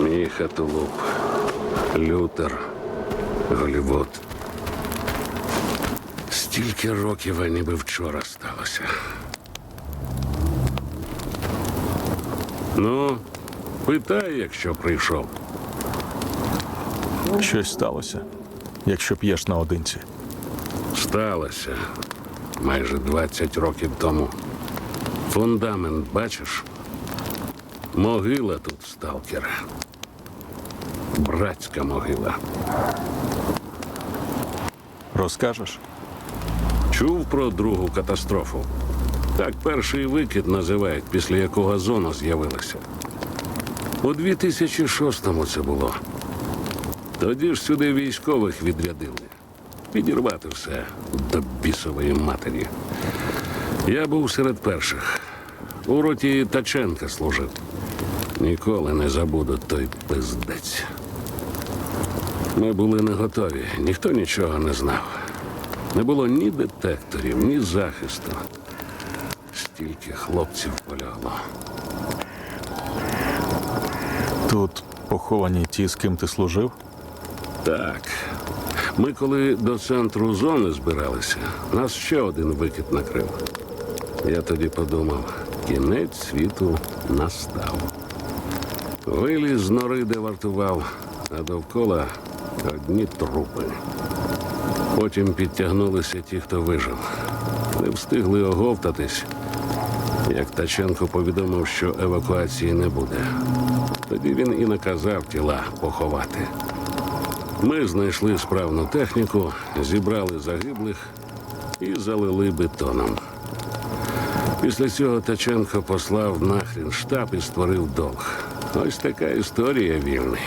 Міха Тулуп, Лютер, Голівуд. Стільки років, а ніби вчора сталося. Ну, питай, якщо прийшов. Щось сталося, якщо п'єш наодинці. Сталося майже 20 років тому. Фундамент, бачиш? Могила тут, сталкера. Братська могила. Розкажеш? Чув про другу катастрофу. Так перший викид називають, після якого зона з'явилася. У 2006-му це було. Тоді ж сюди військових відрядили. Підірвати все до бісової матері. Я був серед перших. У роті Таченка служив. Ніколи не забуду той пиздець. Ми були не готові, ніхто нічого не знав. Не було ні детекторів, ні захисту. Стільки хлопців полягло. Тут поховані ті, з ким ти служив? Так. Ми коли до центру зони збиралися, нас ще один викид накрив. Я тоді подумав, кінець світу настав. Виліз з нори, де вартував, а довкола одні трупи. Потім підтягнулися ті, хто вижив. Не встигли оговтатись, як Таченко повідомив, що евакуації не буде. Тоді він і наказав тіла поховати. Ми знайшли справну техніку, зібрали загиблих і залили бетоном. Після цього Таченко послав нахрін штаб і створив долг. Ось така історія вільний.